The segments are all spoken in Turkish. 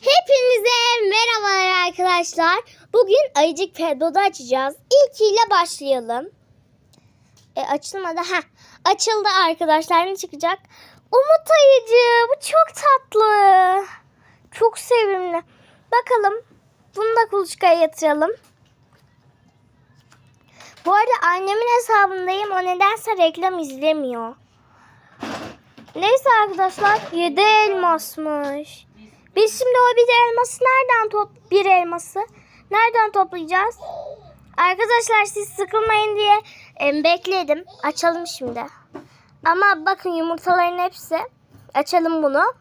Hepinize merhabalar arkadaşlar. Bugün ayıcık pedodu açacağız. İlkiyle başlayalım. E, açılmadı. Ha, açıldı arkadaşlar. Ne çıkacak? Umut ayıcı. Bu çok tatlı. Çok sevimli. Bakalım. Bunu da kuluçkaya yatıralım. Bu arada annemin hesabındayım. O nedense reklam izlemiyor. Neyse arkadaşlar. 7 elmasmış. Biz şimdi o bir elması nereden top bir elması nereden toplayacağız? Arkadaşlar siz sıkılmayın diye em, bekledim. Açalım şimdi. Ama bakın yumurtaların hepsi. Açalım bunu.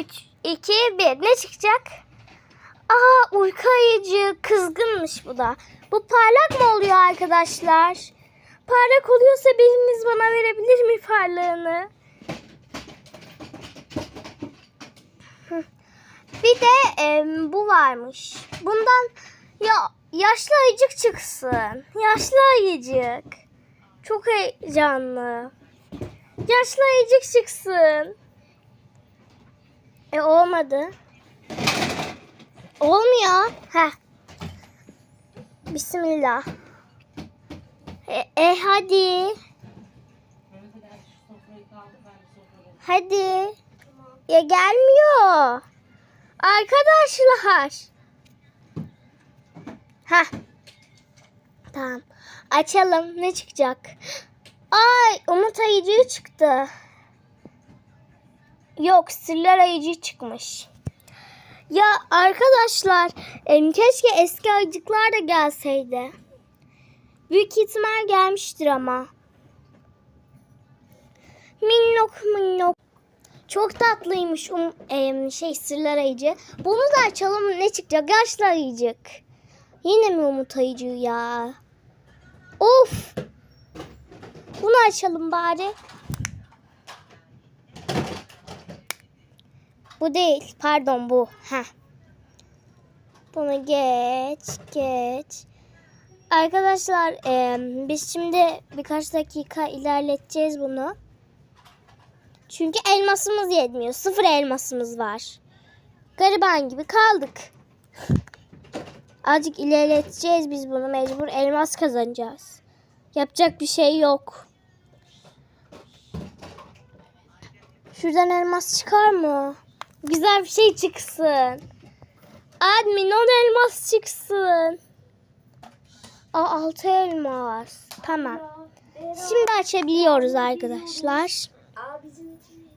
3 2 1 ne çıkacak? Aa uyku ayıcı kızgınmış bu da. Bu parlak mı oluyor arkadaşlar? Parlak oluyorsa biriniz bana verebilir mi parlağını? Bir de em, bu varmış. Bundan ya yaşlı ayıcık çıksın. Yaşlı ayıcık. Çok heyecanlı. Yaşlı ayıcık çıksın. E olmadı. Olmuyor. Heh. Bismillah. E, e hadi. Hadi. Ya gelmiyor. Arkadaşlar. Ha. Tamam. Açalım. Ne çıkacak? Ay umut ayıcığı çıktı. Yok sırlar ayıcığı çıkmış. Ya arkadaşlar keşke eski ayıcıklar da gelseydi. Büyük ihtimal gelmiştir ama. Minnok minnok. Çok tatlıymış um, em, şey sırlar ayıcı. Bunu da açalım ne çıkacak? Yaşlı ayıcık. Yine mi umut ayıcığı ya? Of. Bunu açalım bari. Bu değil. Pardon bu. Heh. Bunu geç. Geç. Arkadaşlar em, biz şimdi birkaç dakika ilerleteceğiz bunu. Çünkü elmasımız yetmiyor. Sıfır elmasımız var. Gariban gibi kaldık. Azıcık ilerleteceğiz biz bunu mecbur. Elmas kazanacağız. Yapacak bir şey yok. Şuradan elmas çıkar mı? Güzel bir şey çıksın. Admin on elmas çıksın. Aa altı elmas. Tamam. Şimdi açabiliyoruz arkadaşlar. Abicim için